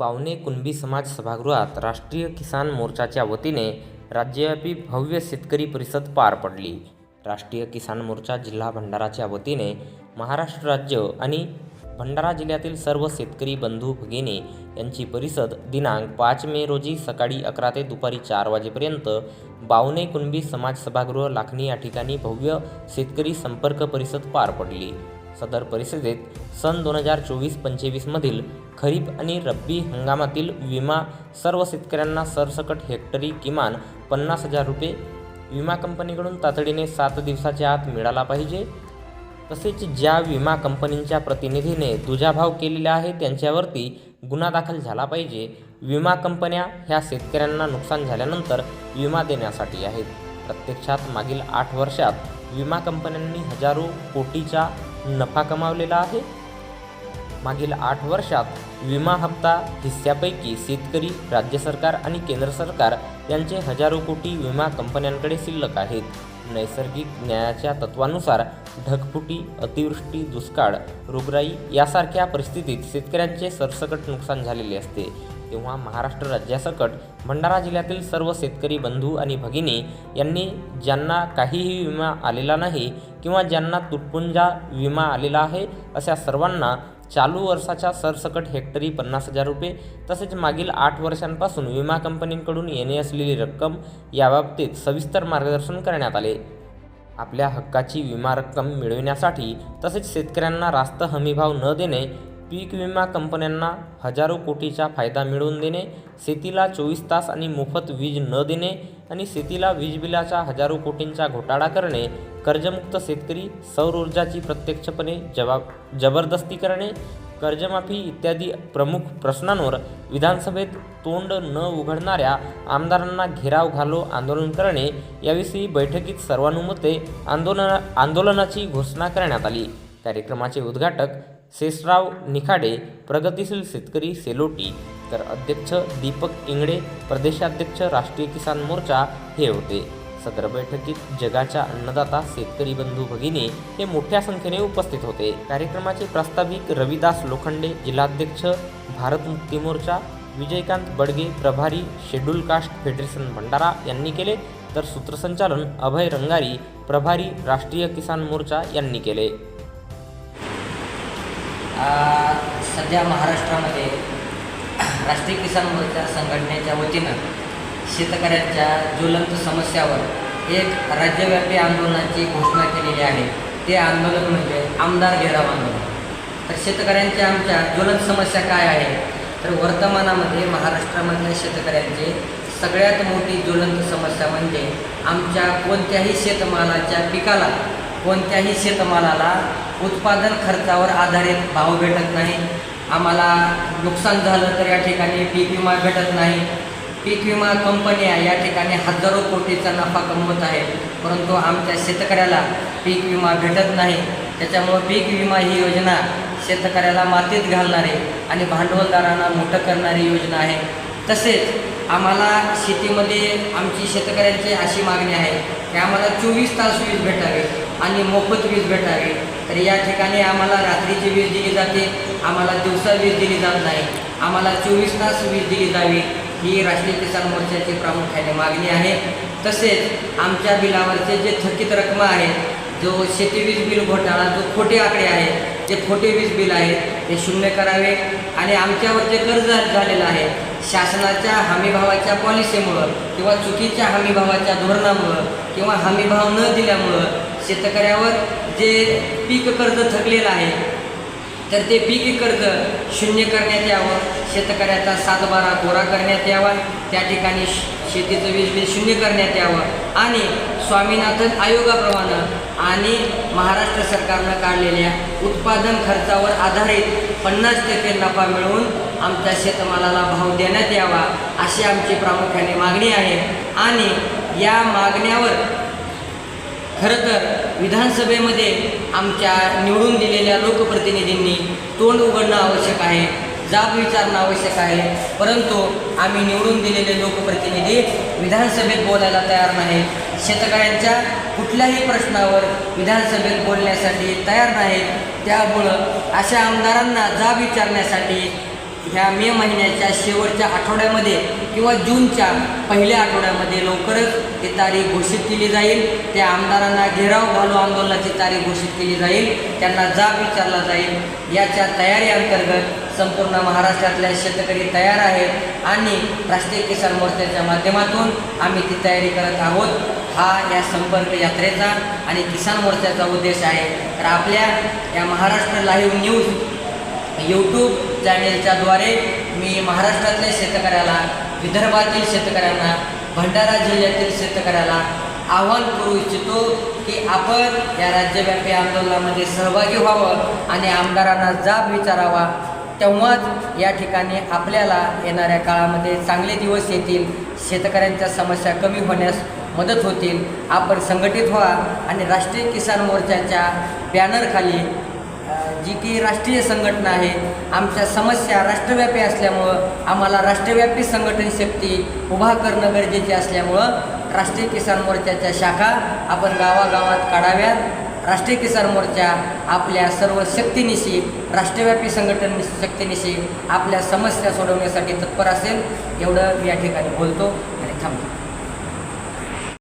बावने कुणबी समाज सभागृहात राष्ट्रीय किसान मोर्चाच्या वतीने राज्यव्यापी भव्य शेतकरी परिषद पार पडली. राष्ट्रीय किसान मोर्चा जिल्हा भंडाराच्या वतीने महाराष्ट्र राज्य आणि भंडारा जिल्ह्यातील सर्व शेतकरी बंधू भगिनी यांची परिषद दिनांक पाच मे रोजी सकाळी अकरा ते दुपारी चार वाजेपर्यंत बावने कुणबी समाज सभागृह लाखणी या ठिकाणी भव्य शेतकरी संपर्क परिषद पार पडली. सदर परिषदेत सन दोन हजार चोवीस पंचवीसमधील खरीप आणि रब्बी हंगामातील विमा सर्व शेतकऱ्यांना सरसकट हेक्टरी किमान पन्नास हजार रुपये विमा कंपनीकडून तातडीने सात दिवसाच्या आत मिळाला पाहिजे. तसेच ज्या विमा कंपनींच्या प्रतिनिधीने दुजाभाव केलेला आहे त्यांच्यावरती गुन्हा दाखल झाला पाहिजे. विमा कंपन्या ह्या शेतकऱ्यांना नुकसान झाल्यानंतर विमा देण्यासाठी आहेत. प्रत्यक्षात मागील आठ वर्षात विमा कंपन्यांनी हजारो कोटीच्या नफा कमावलेला आहे. मागील आठ वर्षात विमा हप्ता हिस्स्यापैकी शेतकरी राज्य सरकार आणि केंद्र सरकार यांचे हजारो कोटी विमा कंपन्यांकडे शिल्लक आहेत. नैसर्गिक न्यायाच्या तत्वानुसार ढगफुटी अतिवृष्टी दुष्काळ रोगराई यासारख्या परिस्थितीत शेतकऱ्यांचे सरसकट नुकसान झालेले असते. तेव्हा महाराष्ट्र राज्यासकट भंडारा जिल्ह्यातील सर्व शेतकरी बंधू आणि भगिनी यांनी ज्यांना काहीही विमा आलेला नाही किंवा ज्यांना तुटपुंजा विमा आलेला आहे अशा सर्वांना चालू वर्षाच्या सरसकट हेक्टरी पन्नास हजार रुपये तसेच मागील आठ वर्षांपासून विमा कंपनींकडून येणे असलेली रक्कम याबाबतीत सविस्तर मार्गदर्शन करण्यात आले. आपल्या हक्काची विमा रक्कम मिळविण्यासाठी तसेच शेतकऱ्यांना रास्त हमीभाव न देणे पीक विमा कंपन्यांना हजारो कोटीचा फायदा मिळवून देणे शेतीला चोवीस तास आणि मोफत वीज न देणे आणि शेतीला वीज बिलाचा हजारो कोटींचा घोटाळा करणे कर्जमुक्त शेतकरी सौर ऊर्जाची प्रत्यक्षपणे जबाब जबरदस्ती करणे कर्जमाफी इत्यादी प्रमुख प्रश्नांवर विधानसभेत तोंड न उघडणाऱ्या आमदारांना घेराव घालो आंदोलन करणे याविषयी बैठकीत सर्वानुमते आंदोलन आंदोलनाची घोषणा करण्यात आली. कार्यक्रमाचे उद्घाटक शेषराव निखाडे प्रगतीशील शेतकरी सेलोटी तर अध्यक्ष दीपक इंगडे प्रदेशाध्यक्ष राष्ट्रीय किसान मोर्चा हे होते. सदर बैठकीत जगाच्या अन्नदाता शेतकरी बंधू भगिनी हे मोठ्या संख्येने उपस्थित होते. कार्यक्रमाचे प्रास्ताविक रविदास लोखंडे जिल्हाध्यक्ष भारत मुक्ती मोर्चा विजयकांत बडगे प्रभारी शेड्यूल कास्ट फेडरेशन भंडारा यांनी केले. तर सूत्रसंचालन अभय रंगारी प्रभारी राष्ट्रीय किसान मोर्चा यांनी केले. सध्या महाराष्ट्रामध्ये राष्ट्रीय किसान मोर्चा संघटनेच्या वतीनं शेतकऱ्यांच्या ज्वलंत समस्यावर एक राज्यव्यापी आंदोलनाची घोषणा केलेली आहे. ते आंदोलन म्हणजे आमदार घेराव आंदोलन. तर शेतकऱ्यांच्या आमच्या ज्वलंत समस्या काय आहे? तर वर्तमानामध्ये महाराष्ट्रामधल्या शेतकऱ्यांची सगळ्यात मोठी ज्वलंत समस्या म्हणजे आमच्या कोणत्याही शेतमालाच्या पिकाला कोणत्याही शेतमालाला उत्पादन खर्चावर आधारित भाव भेटत नाही. आम्हाला नुकसान झालं तर या ठिकाणी पीक विमा भेटत नाही. पीक विमा कंपन्या या ठिकाणी हजारो कोटीचा नफा कमवत आहेत. परंतु आमच्या शेतकऱ्याला पीक विमा भेटत नाही. त्याच्यामुळं पीक विमा ही योजना शेतकऱ्याला मातीत घालणारी आणि भांडवलदारांना मोठं करणारी योजना आहे. तसेच आम्हाला शेतीमध्ये आमची शेतकऱ्यांची अशी मागणी आहे की आम्हाला चोवीस तास वीज भेटावी. आणि मोफत वीज भेटावी. तर या ठिकाणी आम्हाला रात्रीची वीज दिली जाते. आम्हाला दिवसा वीज दिली जात नाही. आम्हाला चोवीस तास वीज दिली जावी. ही राष्ट्रीय किसान मोर्चाची प्रामुख्याने मागणी आहे. तसेच आमच्या बिलावरचे जे थकीत रक्कम आहेत जो शेती वीज बिल घोटाळा जो खोटे आकडे आहेत जे खोटे वीज बिल आहेत ते शून्य करावे. आणि आमच्यावर जे कर्ज झालेलं आहे शासनाच्या हमीभावाच्या पॉलिसीमुळं किंवा चुकीच्या हमीभावाच्या धोरणामुळं किंवा हमीभाव न दिल्यामुळं शेतकऱ्यावर जे पीक कर्ज थकलेलं आहे तर ते पीक कर्ज शून्य करण्यात यावं शेतकऱ्याचा सातबारा कोरा करण्यात यावा त्या ठिकाणी श- शेतीचं वीज बिल शून्य करण्यात यावं. आणि स्वामीनाथन आयोगाप्रमाणे आणि महाराष्ट्र सरकारनं काढलेल्या उत्पादन खर्चावर आधारित पन्नास टक्के नफा मिळवून आमच्या शेतमालाला भाव देण्यात यावा अशी आमची प्रामुख्याने मागणी आहे. आणि या मागण्यावर खरं तर विधानसभेमध्ये आमच्या निवडून दिलेल्या लोकप्रतिनिधींनी तोंड उघडणं आवश्यक आहे जाब विचारणं आवश्यक आहे. परंतु आम्ही निवडून दिलेले लोकप्रतिनिधी विधानसभेत बोलायला तयार नाहीत शेतकऱ्यांच्या कुठल्याही प्रश्नावर विधानसभेत बोलण्यासाठी तयार नाहीत. त्यामुळं अशा आमदारांना जाब विचारण्यासाठी ह्या मे महिन्याच्या शेवटच्या आठवड्यामध्ये किंवा जूनच्या पहिल्या आठवड्यामध्ये लवकरच ही तारीख घोषित केली जाईल. त्या आमदारांना घेराव घालू आंदोलनाची तारीख घोषित केली जाईल. त्यांना जाब विचारला जाईल. याच्या तयारी अंतर्गत संपूर्ण महाराष्ट्रातल्या शेतकरी तयार आहेत आणि राष्ट्रीय किसान मोर्चाच्या माध्यमातून आम्ही ती तयारी करत आहोत. हा या संपर्क यात्रेचा आणि किसान मोर्चाचा उद्देश आहे. तर आपल्या या महाराष्ट्र लाईव्ह न्यूज यूट्यूब चॅनेलच्याद्वारे मी महाराष्ट्रातल्या शेतकऱ्याला विदर्भातील शेतकऱ्यांना भंडारा जिल्ह्यातील शेतकऱ्याला आव्हान करू इच्छितो की आपण या राज्यव्यापी आंदोलनामध्ये सहभागी व्हावं आणि आमदारांना जाब विचारावा. तेव्हाच या ठिकाणी आपल्याला येणाऱ्या काळामध्ये चांगले दिवस येतील शेतकऱ्यांच्या समस्या कमी होण्यास मदत होतील. आपण संघटित व्हा आणि राष्ट्रीय किसान मोर्चाच्या बॅनरखाली जी की राष्ट्रीय संघटना आहे आमच्या समस्या राष्ट्रव्यापी असल्यामुळं आम्हाला राष्ट्रव्यापी संघटन शक्ती उभा करणं गरजेचे असल्यामुळं राष्ट्रीय किसान मोर्चाच्या शाखा आपण गावागावात काढाव्यात. राष्ट्रीय किसान मोर्चा आपल्या सर्व शक्तीनिशी राष्ट्रव्यापी संघटन शक्तीनिशी आपल्या समस्या सोडवण्यासाठी तत्पर असेल. एवढं मी या ठिकाणी बोलतो आणि थांबतो.